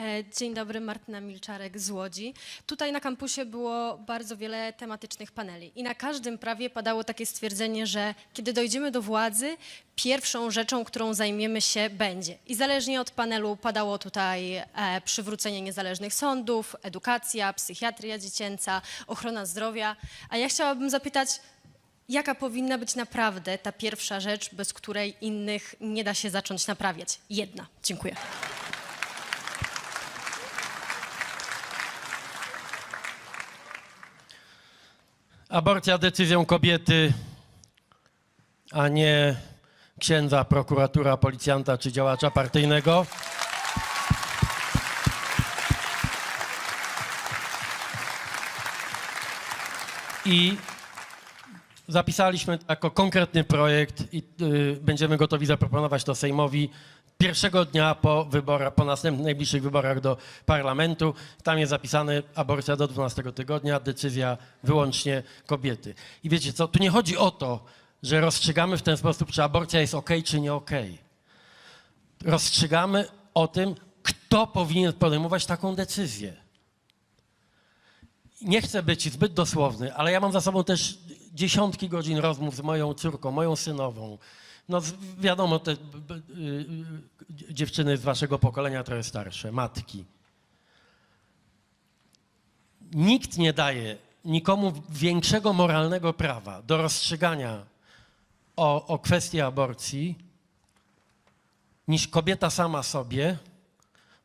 E, Dzień dobry, Martyna Milczarek z Łodzi. Tutaj na kampusie było bardzo wiele tematycznych paneli i na każdym prawie padało takie stwierdzenie, że kiedy dojdziemy do władzy, pierwszą rzeczą, którą zajmiemy się będzie. I zależnie od panelu padało tutaj e, przywrócenie niezależnych sądów, edukacja, psychiatria dziecięca, ochrona zdrowia. A ja chciałabym zapytać, Jaka powinna być naprawdę ta pierwsza rzecz, bez której innych nie da się zacząć naprawiać? Jedna. Dziękuję. Aborcja decyzją kobiety, a nie księdza, prokuratura, policjanta czy działacza partyjnego. I zapisaliśmy jako konkretny projekt i y, będziemy gotowi zaproponować to Sejmowi pierwszego dnia po wyborach, po następnych najbliższych wyborach do parlamentu. Tam jest zapisane aborcja do 12 tygodnia, decyzja wyłącznie kobiety. I wiecie co, tu nie chodzi o to, że rozstrzygamy w ten sposób, czy aborcja jest ok, czy nie ok. Rozstrzygamy o tym, kto powinien podejmować taką decyzję nie chcę być zbyt dosłowny, ale ja mam za sobą też dziesiątki godzin rozmów z moją córką, moją synową. No wiadomo, te y, y, dziewczyny z waszego pokolenia trochę starsze, matki. Nikt nie daje nikomu większego moralnego prawa do rozstrzygania o, o kwestii aborcji niż kobieta sama sobie,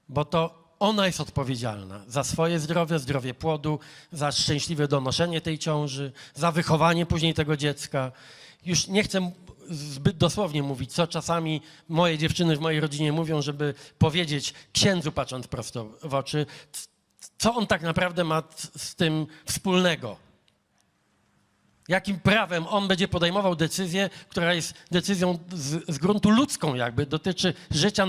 bo to ona jest odpowiedzialna za swoje zdrowie, zdrowie płodu, za szczęśliwe donoszenie tej ciąży, za wychowanie później tego dziecka. Już nie chcę zbyt dosłownie mówić, co czasami moje dziewczyny w mojej rodzinie mówią, żeby powiedzieć księdzu, patrząc prosto w oczy, co on tak naprawdę ma z tym wspólnego. Jakim prawem on będzie podejmował decyzję, która jest decyzją z, z gruntu ludzką, jakby dotyczy życia,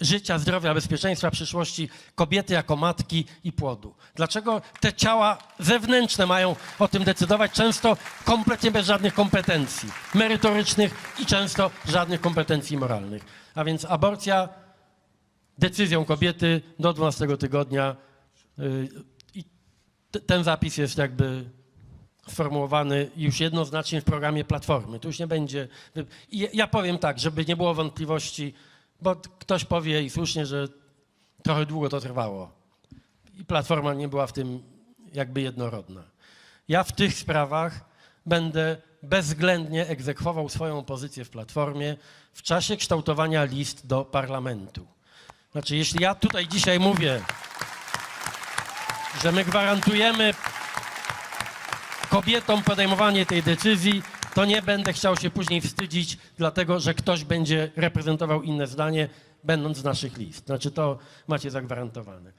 życia, zdrowia, bezpieczeństwa, przyszłości kobiety jako matki i płodu. Dlaczego te ciała zewnętrzne mają o tym decydować, często kompletnie bez żadnych kompetencji merytorycznych i często żadnych kompetencji moralnych? A więc aborcja decyzją kobiety do 12 tygodnia yy, i ten zapis jest jakby sformułowany już jednoznacznie w programie Platformy. Tu już nie będzie. Ja- powiem tak, żeby nie było wątpliwości, bo ktoś powie i słusznie, że trochę długo to trwało. I Platforma nie była w tym jakby jednorodna. Ja w tych sprawach będę bezwzględnie egzekwował swoją pozycję w Platformie w czasie kształtowania list do parlamentu. Znaczy, jeśli ja tutaj dzisiaj mówię, że my gwarantujemy kobietom podejmowanie tej decyzji, to nie będę chciał się później wstydzić, dlatego że ktoś będzie reprezentował inne zdanie, będąc z naszych list. Znaczy to macie zagwarantowane.